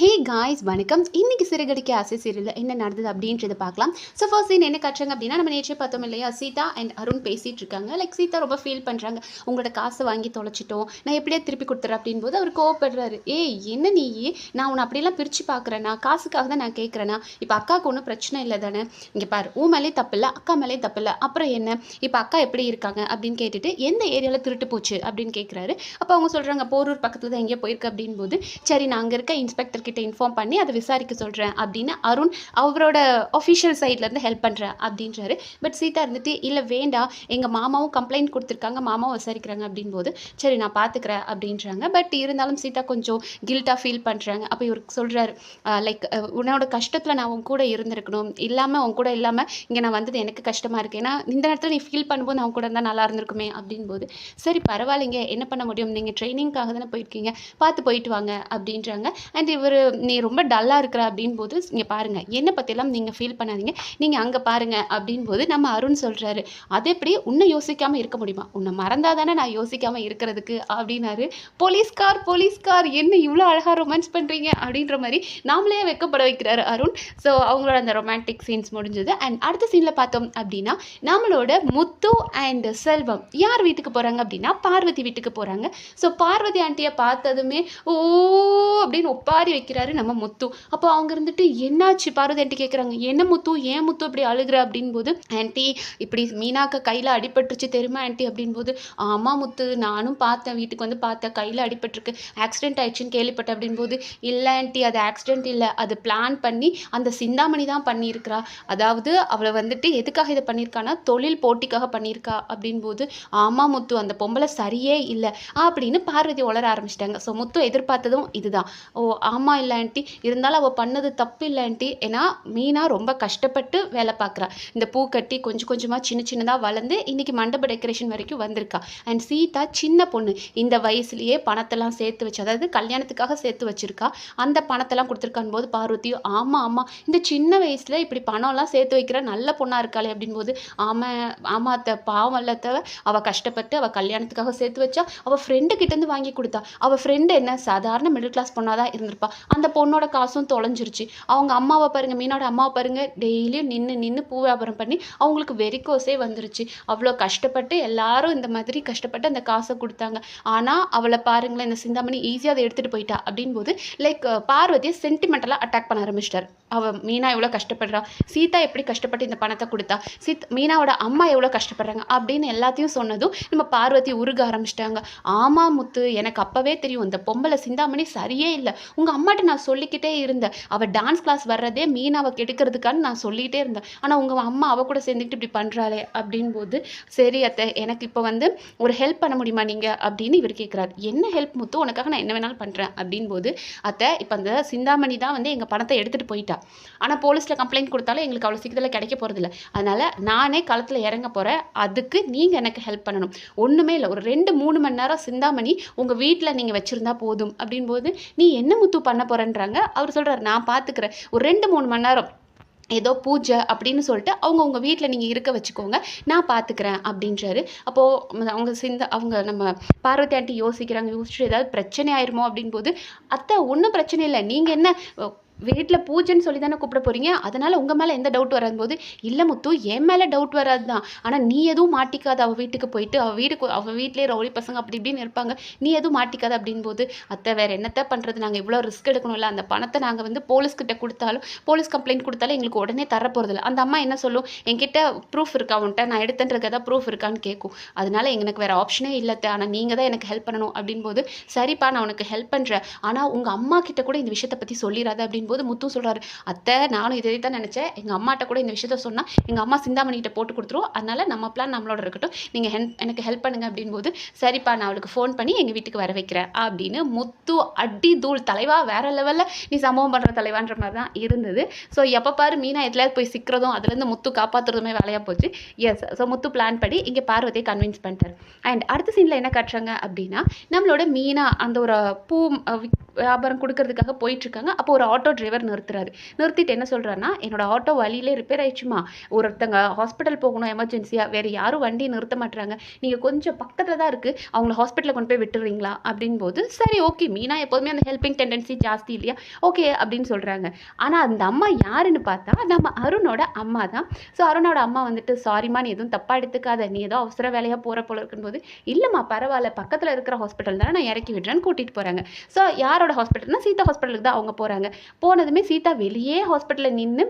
Hey guys வணக்கம். இன்னைக்கு சிறுகடிக்க ஆசை சீரியலில் என்ன நடந்தது அப்படின்றத பார்க்கலாம். ஸோ ஃபர்ஸ்ட் சீன் என்ன காட்டுறாங்க அப்படின்னா நம்ம நேற்று பார்த்தோம் இல்லையா? சீதா அண்ட் அருண் பேசிகிட்டு இருக்காங்க. லைக் சீதா ரொம்ப ஃபீல் பண்ணுறாங்க உங்களோட காசை வாங்கி தொலைச்சிட்டோம். நான் எப்படியா திருப்பி கொடுத்துறேன் அப்படின்போது அவர் கோவப்படுறாரு. ஏய் என்ன நீ? நான் உன்னை அப்படியெல்லாம் பிரித்து பார்க்குறேனா? காசுக்காக தான் நான் கேட்குறேனா? இப்போ அக்காவுக்கு ஒன்றும் பிரச்சனை இல்லை தானே? இங்கே பாரு உன் மேலே தப்பில்லை அக்கா மேலே தப்பில்லை அப்புறம் என்ன? இப்போ அக்கா எப்படி இருக்காங்க? அப்படின்னு கேட்டுட்டு எந்த ஏரியாவில் திருட்டு போச்சு? அப்படின்னு கேட்குறாரு. அப்போ அவங்க சொல்கிறாங்க போரூர் பக்கத்தில் தான் எங்கேயோ போயிருக்கு. அப்படின்போது சரி நான் அங்கே இருக்க இன்ஸ்பெக்டர் கிட்ட இன்ஃபார்ம் பண்ணி அதை விசாரிக்க சொல்கிறேன் அப்படின்னு அருண் அவரோட அஃபிஷியல் சைட்லேருந்து ஹெல்ப் பண்ணுறேன் அப்படின்றாரு. பட் சீதா இருந்துட்டு இல்லை வேண்டாம் எங்கள் மாமாவும் கம்ப்ளைண்ட் கொடுத்துருக்காங்க. மாமாவும் விசாரிக்கிறாங்க. அப்படின்போது சரி நான் பார்த்துக்கிறேன் அப்படின்றாங்க. பட் இருந்தாலும் சீதா கொஞ்சம் கில்ட்டாக ஃபீல் பண்ணுறாங்க அப்போ இவருக்கு சொல்கிறாரு லைக் உன்னோட கஷ்டத்தில் நான் உன் கூட இருந்திருக்கணும். இல்லாமல் உன் கூட இல்லாமல் இங்கே நான் வந்தது எனக்கு கஷ்டமாக இருக்குது ஏன்னா இந்த நேரத்தில் நீ ஃபீல் பண்ணும்போது நான் கூட இருந்தால் நல்லா இருந்திருக்குமே. அப்படின் போது சரி பரவாயில்லைங்க. என்ன பண்ண முடியும்? நீங்கள் ட்ரைனிங்காக தானே போயிருக்கீங்க. பார்த்து போயிட்டு வாங்க. அப்படின்றாங்க. அண்ட் இவர் நீ ரொம்ப டல்லாக இருக்கிற அப்படின் போது இங்கே பாருங்கள் என்னை பற்றிலாம் நீங்கள் ஃபீல் பண்ணாதீங்க. நீங்கள் அங்கே பாருங்கள் அப்படின் போது நம்ம அருண் சொல்கிறாரு அது எப்படி? உன்னை யோசிக்காமல் இருக்க முடியுமா? உன்னை மறந்தால் தானே நான் யோசிக்காமல் இருக்கிறதுக்கு? அப்படின்னாரு. போலீஸ்கார் போலீஸ்கார் என்ன இவ்வளோ அழகாக ரொமான்ஸ் பண்ணுறீங்க அப்படின்ற மாதிரி நாமளே வைக்கப்பட வைக்கிறாரு அருண். ஸோ அவங்களோட அந்த ரொமான்டிக் சீன்ஸ் முடிஞ்சது. அண்ட் அடுத்த சீனில் பார்த்தோம் அப்படின்னா நம்மளோட முத்து அண்ட் செல்வம் யார் வீட்டுக்கு போகிறாங்க அப்படின்னா பார்வதி வீட்டுக்கு போகிறாங்க ஸோ பார்வதி ஆண்டியை பார்த்ததுமே ஓ! அப்படின்னு ஒப்பாரி கேட்குறாரு நம்ம முத்து. அப்போ அவங்க இருந்துட்டு என்னாச்சு? பார்வதி ஆண்டி கேட்குறாங்க என்ன முத்து? ஏன் முத்து இப்படி அழுகிற? அப்படின்போது ஆண்டி இப்படி மீனாக்க கையில் அடிபட்டுருச்சு தெரியுமா ஆண்டி அப்படின்போது ஆமாம் முத்து நானும் பார்த்தேன். வீட்டுக்கு வந்து பார்த்தேன் கையில் அடிபட்டிருக்கு. ஆக்சிடென்ட் ஆயிடுச்சுன்னு கேள்விப்பட்டேன். அப்படின்போது இல்லை ஆண்டி அது ஆக்சிடென்ட் இல்லை. அது பிளான் பண்ணி அந்த சிந்தாமணி தான் பண்ணியிருக்கிறா. அதாவது அவளை வந்துட்டு எதுக்காக இதை பண்ணியிருக்கான்னா தொழில் போட்டிக்காக பண்ணியிருக்கா. அப்படின்போது ஆமாம் முத்து அந்த பொம்பளை சரியே இல்லை. அப்படின்னு பார்வதி உளர ஆரம்பிச்சிட்டாங்க. ஸோ முத்து எதிர்பார்த்ததும் இதுதான். ஓ ஆமாம் இல்லை ஆண்டி. இருந்தாலும் அவள் பண்ணது தப்பு இல்லை ஆண்டி. ஏன்னா மீனா ரொம்ப கஷ்டப்பட்டு வேலை பார்க்குறா. இந்த பூ கட்டி கொஞ்சம் கொஞ்சமாக சின்ன சின்னதாக வளர்ந்து இன்னைக்கு மண்டப டெக்கரேஷன் வரைக்கும் வந்திருக்கா. அண்ட் சீதா சின்ன பொண்ணு. இந்த வயசுலயே பணத்தெல்லாம் சேர்த்து வச்சு அதாவது கல்யாணத்துக்காக சேர்த்து வச்சிருக்கா. அந்த பணத்தெல்லாம் கொடுத்துருக்கான் போது பார்வதியும் ஆமாம் ஆமாம் இந்த சின்ன வயசுல இப்படி பணம்லாம் சேர்த்து வைக்கிற நல்ல பொண்ணாக இருக்காளே அப்படின்போது ஆமாம் ஆமாம் அத்தை பாவம் இல்லத்தவ அவள் கஷ்டப்பட்டு அவள் கல்யாணத்துக்காக சேர்த்து வச்சா அவள் ஃப்ரெண்டு கிட்டேருந்து வாங்கி கொடுத்தா. அவள் ஃப்ரெண்டு என்ன? சாதாரண மிடில் கிளாஸ் பொண்ணாக தான் இருந்திருப்பா. அந்த பொண்ணோட காசும் தொலைஞ்சிருச்சு. அவங்க அம்மாவை பாருங்க மீனோட அம்மாவை பாருங்க டெய்லியும் நின்று நின்று பூ வியாபாரம் பண்ணி அவங்களுக்கு வெறிக்கோசே வந்துருச்சு. அவ்வளோ கஷ்டப்பட்டு எல்லாரும் இந்த மாதிரி கஷ்டப்பட்டு அந்த காசை கொடுத்தாங்க. ஆனால் அவளை பாருங்களேன் இந்த சிந்தாமணி ஈஸியாக அதை எடுத்துகிட்டு போயிட்டா அப்படின் போது லைக் பார்வதியை சென்டிமெண்டலாக அட்டாக் பண்ண ஆரம்பிச்சிட்டார். அவள் மீனா எவ்வளோ கஷ்டப்படுறா? சீதா எப்படி கஷ்டப்பட்டு இந்த பணத்தை கொடுத்தா? சீத் மீனாவோட அம்மா எவ்வளோ கஷ்டப்படுறாங்க? அப்படின்னு எல்லாத்தையும் சொன்னதும் நம்ம பார்வதி உருக ஆரம்பிச்சிட்டாங்க. ஆமாம் முத்து எனக்கு அப்போவே தெரியும் இந்த பொம்பளை சிந்தாமணி சரியே இல்லை. உங்கள் அம்மா அம்மாட்ட நான் சொல்லிக்கிட்டே இருந்தேன். அவள் டான்ஸ் கிளாஸ் வர்றதே மீனாவை கெடுக்கிறதுக்கான்னு நான் சொல்லிகிட்டே இருந்தேன். ஆனால் உங்கள் அம்மா அவள் கூட சேர்ந்துக்கிட்டு இப்படி பண்ணுறாளே அப்படின் போது சரி அத்தை எனக்கு இப்போ வந்து ஒரு ஹெல்ப் பண்ண முடியுமா நீங்கள் அப்படின்னு இவர் கேட்குறாரு என்ன ஹெல்ப் முத்து? உனக்காக நான் என்ன வேணாலும் பண்ணுறேன் அப்படின் போது அத்தை இப்போ அந்த சிந்தாமணி தான் வந்து எங்கள் பணத்தை எடுத்துகிட்டு போயிட்டா. ஆனால் போலீஸில் கம்ப்ளைண்ட் கொடுத்தாலும் எங்களுக்கு அவ்வளோ சீக்கிரத்தில் கிடைக்க போகிறதில்ல அதனால் நானே களத்தில் இறங்க போகிறேன் அதுக்கு நீங்கள் எனக்கு ஹெல்ப் பண்ணணும். ஒன்றுமே இல்லை. ஒரு ரெண்டு மூணு மணி நேரம் சிந்தாமணி உங்கள் வீட்டில் நீங்கள் வச்சுருந்தா போதும். அப்படின் போது நீ என்ன முத்து பண்ண போகிறேன்றாங்க அவர் சொல்கிறார் நான் பார்த்துக்கிறேன் ஒரு ரெண்டு மூணு மணி நேரம் ஏதோ பூஜை அப்படின்னு சொல்லிட்டு அவங்க உங்கள் வீட்டில் நீங்கள் இருக்க வச்சுக்கோங்க. நான் பார்த்துக்கிறேன் அப்படின்றாரு. அப்போது அவங்க சிந்த அவங்க நம்ம பார்வதி ஆண்டி யோசிக்கிறாங்க யோசிச்சுட்டு ஏதாவது பிரச்சனை ஆயிருமோ அப்படின் போது அத்தை ஒன்றும் பிரச்சனை இல்லை. நீங்கள் என்ன வீட்டில் பூஜைன்னு சொல்லி தானே கூப்பிட போகிறீங்க அதனால் உங்கள் மேலே எந்த டவுட் வராது போது இல்லை முத்து என் மேலே டவுட் வராது தான் ஆனால் நீ எதுவும் மாட்டிக்காத. அவள் வீட்டுக்கு போயிட்டு அவள் வீட்டுக்கு அவள் வீட்டிலே ரவுடி பசங்க அப்படி இப்படின்னு இருப்பாங்க. நீ எதுவும் மாட்டிக்காத அப்படின்போது அத்தை வேறு என்னத்த பண்ணுறது நாங்கள் இவ்வளோ ரிஸ்க் எடுக்கணும்ல. அந்த பணத்தை நாங்கள் வந்து போலீஸ்கிட்ட கொடுத்தாலும் போலீஸ் கம்ப்ளைண்ட் கொடுத்தாலும் எங்களுக்கு உடனே தர போகிறதில்ல அந்த அம்மா என்ன சொல்லும்? என்கிட்ட ப்ரூஃப் இருக்கா உன்ட்ட நான் எடுத்தேன்றதுக்கு ப்ரூஃப் இருக்கான்னு கேட்கும் அதனால எனக்கு வேறு ஆப்ஷனே இல்லத்தை ஆனால் நீங்கள் தான் எனக்கு ஹெல்ப் பண்ணணும் அப்படின்போது சரிப்பா நான் உனக்கு ஹெல்ப் பண்ணுறேன் ஆனால் உங்கள் அம்மா கிட்ட கூட இந்த விஷயத்தை பற்றி சொல்லிடாத அப்படின்னு போது முத்து சொல்கிறாரு அத்தை நானும் இதை தான் நினச்சேன். எங்கள் அம்மாட்ட கூட இந்த விஷயத்த சொன்னால் எங்கள் அம்மா சிந்தாமணிகிட்ட போட்டு கொடுத்துருவோம் அதனால் நம்ம பிளான் நம்மளோட இருக்கட்டும். நீங்கள் ஹெல்ப் எனக்கு ஹெல்ப் பண்ணுங்க அப்படின்போது சரிப்பா நான் அவளுக்கு ஃபோன் பண்ணி எங்கள் வீட்டுக்கு வர வைக்கிறேன் அப்படின்னு முத்து அடி தூள் தலைவா வேற லெவலில் நீ சம்பவம் பண்ணுற தலைவான்ற மாதிரி தான் இருந்தது. ஸோ எப்போ பாரு மீனா எதுலையாவது போய் சிக்கிறதும் அதுலேருந்து முத்து காப்பாற்றுறதுமே வேலையாக போச்சு. எஸ் ஸோ முத்து பிளான் படி இங்கே பார்வதியை கன்வின்ஸ் பண்ணிட்டார். அண்ட் அடுத்த சீனில் என்ன காட்டுறாங்க அப்படின்னா நம்மளோட மீனா அந்த ஒரு பூ வியாபாரம் கொடுக்கறதுக்காக போயிட்டுருக்காங்க அப்போ ஒரு ஆட்டோ டிரைவர் நிறுத்துறாரு. நிறுத்திட்டு என்ன சொல்கிறாருன்னா என்னோட ஆட்டோ வழியிலே ரிப்பேர் ஆயிடுச்சுமா? ஒருத்தங்க ஹாஸ்பிட்டல் போகணும் எமர்ஜென்சியாக வேறு யாரும் வண்டி நிறுத்த மாட்டுறாங்க நீங்கள் கொஞ்சம் பக்கத்தில் தான் இருக்குது அவங்கள ஹாஸ்பிட்டலில் கொண்டு போய் விட்டுறீங்களா? அப்படின் போது சரி ஓகே மீனா எப்போதுமே அந்த ஹெல்பிங் டெண்டன்சி ஜாஸ்தி இல்லையா? ஓகே அப்படின்னு சொல்கிறாங்க ஆனால் அந்த அம்மா யாருன்னு பார்த்தா நம்ம அருணோட அம்மா தான். ஸோ அருணோட அம்மா வந்துட்டு சாரிம்மா நீ எதுவும் தப்பாக எடுத்துக்காத. நீ ஏதோ அவசர வேலையாக போகிற போல இருக்கும்போது இல்லைம்மா பரவாயில்ல. பக்கத்தில் இருக்கிற ஹாஸ்பிட்டல் தானே நான் இறக்கி விடுறேன்னு கூட்டிகிட்டு போகிறாங்க ஸோ யாரோட ஹாஸ்பிட்டல்னா சீதா ஹாஸ்பிட்டலுக்கு தான் அவங்க போகிறாங்க போனதுமே சீதா வெளியே ஹாஸ்பிட்டலில் நின்று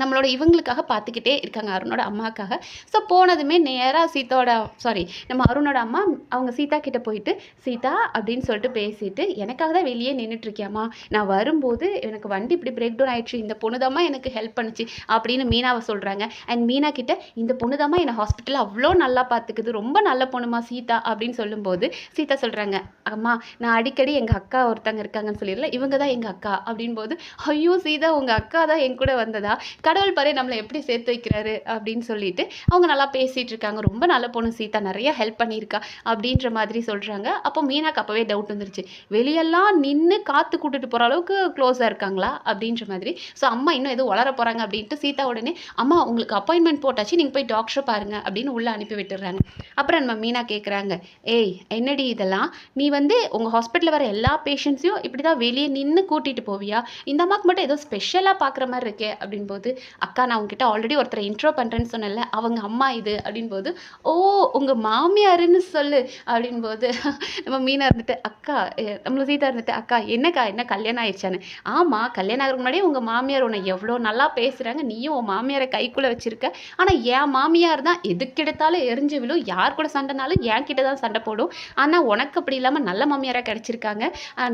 நம்மளோட இவங்களுக்காக பார்த்துக்கிட்டே இருக்காங்க அருணோட அம்மாக்காக. ஸோ போனதுமே நேராக சீதாவோட சாரி நம்ம அருணோட அம்மா அவங்க சீதா கிட்ட போயிட்டு சீதா அப்படின்னு சொல்லிட்டு பேசிட்டு எனக்காக தான் வெளியே நின்றுட்டுருக்கியாம்மா நான் வரும்போது எனக்கு வண்டி இப்படி பிரேக் டவுன் ஆயிடுச்சு. இந்த பொண்ணுதாம்மா எனக்கு ஹெல்ப் பண்ணுச்சு அப்படின்னு மீனாவை சொல்கிறாங்க அண்ட் மீனா கிட்ட இந்த பொண்ணுதாம்மா என்னை ஹாஸ்பிட்டலில் அவ்வளோ நல்லா பார்த்துக்குது. ரொம்ப நல்ல பொண்ணுமா சீதா அப்படின்னு சொல்லும்போது சீதா சொல்கிறாங்க அம்மா நான் அடிக்கடி எங்கள் அக்கா ஒருத்தங்க இருக்காங்கன்னு சொல்லிடல இவங்க தான் எங்கள் அக்கா அப்படின் போது ஐயோ சீதா உங்கள் அக்கா தான் என் கூட வந்ததா? கடவுள் பாரு நம்மளை எப்படி சேர்த்து வைக்கிறாரு அப்படின்னு சொல்லிட்டு அவங்க நல்லா பேசிகிட்டு இருக்காங்க. ரொம்ப நல்ல பொண்ணு சீதா. நிறைய ஹெல்ப் பண்ணியிருக்கா அப்படின்ற மாதிரி சொல்கிறாங்க அப்போ மீனாக்கு அப்போவே டவுட் வந்துருச்சு. வெளியெல்லாம் நின்று காற்று கூட்டிட்டு போகிற அளவுக்கு க்ளோஸாக இருக்காங்களா அப்படின்ற மாதிரி. ஸோ அம்மா இன்னும் எதுவும் வளர போகிறாங்க அப்படின்ட்டு சீதா உடனே அம்மா உங்களுக்கு அப்பாயின்மெண்ட் போட்டாச்சு. நீங்கள் போய் டாக்டரை பாருங்க அப்படின்னு உள்ளே அனுப்பி விட்டுறாங்க. அப்புறம் நம்ம மீனா கேட்குறாங்க ஏய் என்னடி இதெல்லாம்? நீ வந்து உங்கள் ஹாஸ்பிட்டலில் வர எல்லா பேஷண்ட்ஸையும் இப்படி தான் வெளியே நின்று கூட்டிகிட்டு போவியா? இந்த அம்மாவுக்கு மட்டும் ஏதோ ஸ்பெஷலாக பார்க்குற மாதிரி இருக்கே அப்படின் போது அக்கா நான் உங்ககிட்ட ஆல்ரெடி ஒருத்தரை இன்ட்ரோ பண்ணுறேன்னு சொன்னேன்ல அவங்க அம்மா இது அப்படின்போது ஓ உங்கள் மாமியாருன்னு சொல்லு. அப்படின்போது நம்ம மீனாக இருந்துட்டு அக்கா எ- நம்மள சீதா இருந்துட்டு அக்கா என்னக்கா என்ன கல்யாணம் ஆயிடுச்சான்னு? ஆமாம் கல்யாணம் ஆகிறதுக்கு முன்னாடியே உங்கள் மாமியார் உன்னை எவ்வளோ நல்லா பேசுகிறாங்க நீயும் உன் மாமியாரை கைக்குள்ளே வச்சிருக்க. ஆனால் என் மாமியார் தான் எதுக்கெடுத்தாலும் எரிஞ்சு விழும். யார் கூட சண்டைனாலும் என் கிட்ட தான் சண்டை போடும். ஆனால் உனக்கு அப்படி இல்லாமல் நல்ல மாமியாராக கிடச்சிருக்காங்க.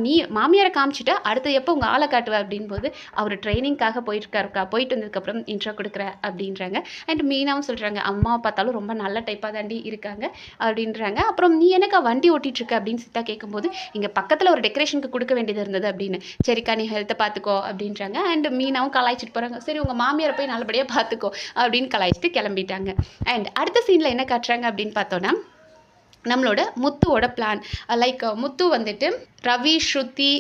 நீ மாமியாரை காமிச்சிட்டா அடுத்து எப்போ உங்கள் ஆளை காட்டுவ? அப்படின்போது அவர் ட்ரைனிங்காக போயிட்டுருக்காருக்கா போயிட்டு வந்து அதுக்கப்புறம் இன்ட்ரோ கொடுக்குற அப்படின்றாங்க. அண்ட் மெயினாகவும் சொல்கிறாங்க அம்மா பார்த்தாலும் ரொம்ப நல்ல டைப்பாக தாண்டி இருக்காங்க அப்படின்றாங்க. அப்புறம் நீ எனக்கா வண்டி ஓட்டிகிட்ருக்க இருக்க அப்படின்னு சித்தா கேட்கும்போது இங்கே பக்கத்தில் ஒரு டெக்கரேஷனுக்கு கொடுக்க வேண்டியது இருந்தது அப்படின்னு. சரிக்கா நீ ஹெல்த்தை பார்த்துக்கோ அப்படின்றாங்க. அண்ட் மீனாவும் கலாய்ச்சிட்டு போகிறாங்க சரி உங்கள் மாமியாரை போய் நல்லபடியாக பார்த்துக்கோ அப்படின்னு கலாய்ச்சிட்டு கிளம்பிட்டாங்க. அண்ட் அடுத்த சீனில் என்ன காட்டுறாங்க அப்படின்னு பார்த்தோன்னா நம்மளோட முத்துவோட பிளான் லைக் முத்து வந்துட்டு ரவி ஸ்ருதி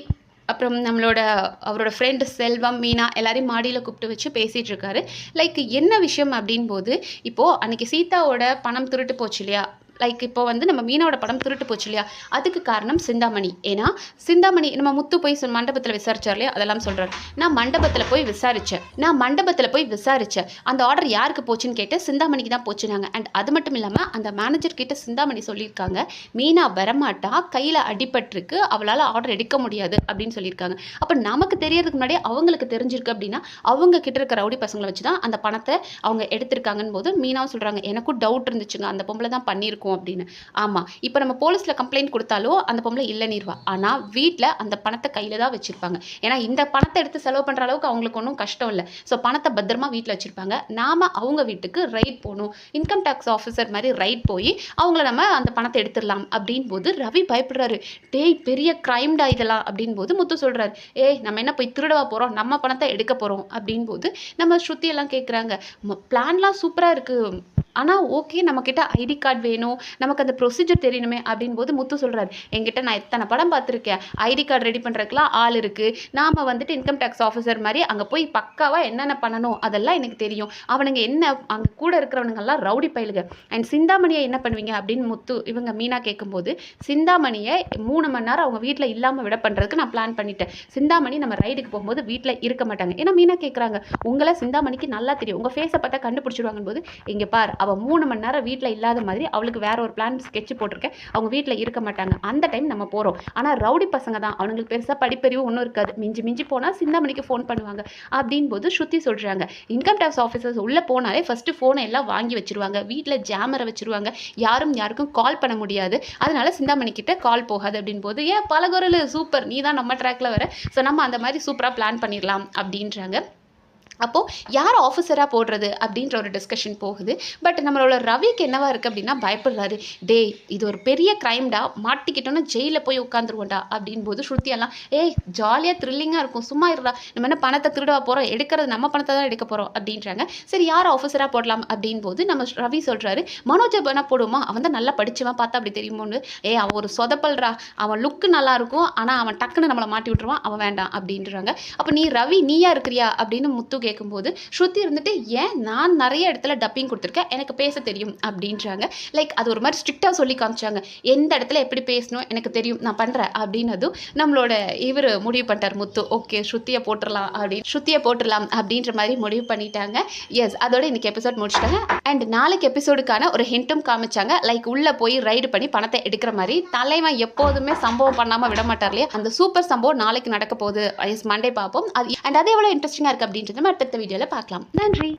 அப்புறம் நம்மளோட அவரோட ஃப்ரெண்டு செல்வம் மீனா எல்லாரையும் மாடியில் கூப்பிட்டு வச்சு பேசிகிட்டு இருக்காரு. லைக் என்ன விஷயம் அப்படின் போது இப்போது அன்னைக்கு சீதாவோட பணம் திருட்டு போச்சு இல்லையா? லைக் இப்போ வந்து நம்ம மீனாவோட படம் திருட்டு போச்சு இல்லையா? அதுக்கு காரணம் சிந்தாமணி. ஏன்னா சிந்தாமணி நம்ம முத்து போய் மண்டபத்தில் விசாரிச்சார் இல்லையா? அதெல்லாம் சொல்கிறார் நான் மண்டபத்தில் போய் விசாரித்தேன் நான் மண்டபத்தில் போய் விசாரித்தேன் அந்த ஆர்டர் யாருக்கு போச்சுன்னு கேட்டு சிந்தாமணிக்கு தான் போச்சுனாங்க அண்ட் அது மட்டும் இல்லாமல் அந்த மேனேஜர் கிட்ட சிந்தாமணி சொல்லியிருக்காங்க. மீனா வரமாட்டா கையில் அடிபட்டிருக்கு அவளால் ஆர்டர் எடுக்க முடியாது அப்படின்னு சொல்லியிருக்காங்க. அப்போ நமக்கு தெரியறதுக்கு முன்னாடியே அவங்களுக்கு தெரிஞ்சிருக்கு அப்படின்னா அவங்க கிட்ட இருக்க ரவுடி பசங்களை வச்சு தான் அந்த பணத்தை அவங்க எடுத்திருக்காங்கன்னு போது மீனாவும் சொல்கிறாங்க எனக்கும் டவுட் இருந்துச்சுங்க. அந்த பொம்பளை தான் பண்ணியிருக்கோம். இருக்கும் அப்படின்னு. ஆமாம் இப்போ நம்ம போலீஸில் கம்ப்ளைண்ட் கொடுத்தாலோ அந்த பொம்பளை இல்லைன்னிருவா ஆனால் வீட்டில் அந்த பணத்தை கையில் தான் வச்சுருப்பாங்க. ஏன்னா இந்த பணத்தை எடுத்து செலவு பண்ணுற அளவுக்கு அவங்களுக்கு ஒன்றும் கஷ்டம் இல்லை. ஸோ பணத்தை பத்திரமா வீட்டில் வச்சுருப்பாங்க. நாம் அவங்க வீட்டுக்கு ரைட் போகணும். இன்கம் டேக்ஸ் ஆஃபீஸர் மாதிரி ரைட் போய் அவங்கள நம்ம அந்த பணத்தை எடுத்துடலாம் அப்படின் போது ரவி பயப்படுறாரு. டேய் பெரிய கிரைம்டா இதெல்லாம் அப்படின் போது முத்து சொல்கிறாரு ஏய் நம்ம என்ன போய் திருடவா போகிறோம் நம்ம பணத்தை எடுக்க போகிறோம் அப்படின் போது நம்ம ஸ்ருத்தியெல்லாம் கேட்குறாங்க பிளான்லாம் சூப்பராக இருக்குது ஆனால் ஓகே நம்மக்கிட்ட ஐடி கார்டு வேணும் நமக்கு அந்த ப்ரொசீஜர் தெரியணுமே அப்படின் போது முத்து சொல்கிறாரு என்கிட்ட நான் எத்தனை படம் பார்த்துருக்கேன்? ஐடி கார்டு ரெடி பண்ணுறதுக்குலாம் ஆள் இருக்குது நாம் வந்துட்டு இன்கம் டேக்ஸ் ஆஃபீஸர் மாதிரி அங்கே போய் பக்காவாக என்னென்ன பண்ணணும்? அதெல்லாம் எனக்கு தெரியும். அவனுங்க என்ன அங்கே கூட இருக்கிறவனுங்கெல்லாம் ரவுடி பயிலுங்க. அண்ட் சிந்தாமணியை என்ன பண்ணுவீங்க? அப்படின்னு முத்து இவங்க மீனா கேட்கும்போது சிந்தாமணியை மூணு மணி நேரம் அவங்க வீட்டில் இல்லாமல் விட பண்ணுறதுக்கு நான் பிளான் பண்ணிட்டேன். சிந்தாமணி நம்ம ரைடுக்கு போகும்போது வீட்டில் இருக்க மாட்டாங்க. ஏன்னா மீனா கேட்குறாங்க உங்களை சிந்தாமணிக்கு நல்லா தெரியும். உங்கள் ஃபேஸை பார்த்தா கண்டுபிடிச்சிருவாங்க போது இங்கே பார் அவள் மூணு மணி நேரம் வீட்டில் இல்லாத மாதிரி அவளுக்கு வேற ஒரு பிளான் ஸ்கெட்ச் போட்டிருக்கேன். அவங்க வீட்டில் இருக்க மாட்டாங்க. அந்த டைம் நம்ம போகிறோம் ஆனால் ரவுடி பசங்க தான். அவனுங்களுக்கு பெருசாக படிப்பறிவு ஒன்றும் இருக்காது. மிஞ்சி மிஞ்சி போனால் சிந்தாமணிக்கு ஃபோன் பண்ணுவாங்க. அப்படின் போது ஸ்ருதி சொல்கிறாங்க இன்கம் டேக்ஸ் ஆஃபீஸர்ஸ் உள்ளே போனாலே ஃபஸ்ட்டு ஃபோனை எல்லாம் வாங்கி வச்சிருவாங்க. வீட்டில் ஜாமரை வச்சிருவாங்க. யாரும் யாருக்கும் கால் பண்ண முடியாது. அதனால சிந்தாமணி கிட்ட கால் போகாது. அப்படின் போது ஏன் பலகுரல் சூப்பர். நீ தான் நம்ம ட்ராக்ல வர. ஸோ நம்ம அந்த மாதிரி சூப்பராக பிளான் பண்ணிடலாம். அப்படின்றாங்க. அப்போது யார் ஆஃபீஸராக போடுறது அப்படின்ற ஒரு டிஸ்கஷன் போகுது. பட் நம்மளோட ரவிக்கு என்னவா இருக்குது அப்படின்னா பயப்படுறாரு. டேய் இது ஒரு பெரிய க்ரைம்டா மாட்டிக்கிட்டோன்னா ஜெயிலில் போய் உட்காந்துருவோம்டா அப்படின் போது ஸ்ருத்தியெல்லாம் ஏய் ஜாலியாக த்ரில்லிங்காக இருக்கும். சும்மா இருடா. நம்ம என்ன பணத்தை திருடவா போகிறோம் எடுக்கிறது நம்ம பணத்தை தான் எடுக்க போகிறோம் அப்படின்றாங்க. சரி யார் ஆஃபீஸராக போடலாம் அப்படின் போது நம்ம ரவி சொல்கிறாரு மனோஜ் வேணா போடுவோமா? அவன் தான் நல்லா படிச்சவன். பார்த்தா அப்படி தெரியுமோன்னு. ஏய் அவன் ஒரு சொதப்பல்றா. அவன் லுக்கு நல்லா இருக்கும். ஆனால் அவன் டக்குன்னு நம்மளை மாட்டி விட்டுருவான். அவன் வேண்டாம். அப்படின்றாங்க. அப்போ நீ ரவி நீயா இருக்கிறியா? அப்படின்னு முத்து கேட்கும்போது ஸ்ருதி இருந்துட்டு ஏன் நான் நிறைய இடத்துல டப்பிங் கொடுத்துருக்கேன்? எனக்கு பேச தெரியும் அப்படின்றாங்க. லைக் அது ஒரு மாதிரி ஸ்ட்ரிக்டாக சொல்லி காமிச்சாங்க. எந்த இடத்துல எப்படி பேசணும்? எனக்கு தெரியும் நான் பண்ணுறேன் அப்படின்னதும் நம்மளோட இவர் முடிவு பண்ணிட்டார் முத்து. ஓகே ஸ்ருத்தியை போட்டுடலாம் அப்படின்னு ஸ்ருத்தியை போட்டுடலாம் அப்படின்ற மாதிரி முடிவு பண்ணிட்டாங்க. எஸ் அதோட இன்னைக்கு எபிசோட் முடிச்சிட்டாங்க. அண்ட் நாளைக்கு எபிசோடுக்கான ஒரு ஹிண்ட்டும் காமிச்சாங்க. லைக் உள்ளே போய் ரைடு பண்ணி பணத்தை எடுக்கிற மாதிரி. தலைவன் எப்போதுமே சம்பவம் பண்ணாமல் விட மாட்டார் இல்லையா? அந்த சூப்பர் சம்பவம் நாளைக்கு நடக்க போகுது. எஸ் மண்டே பார்ப்போம். அது அண்ட் அது எவ்வளோ இன்ட்ரெஸ்டிங்காக இருக்குது அப்படின்றது நம்ம வீடியோவில் பார்க்கலாம். நன்றி.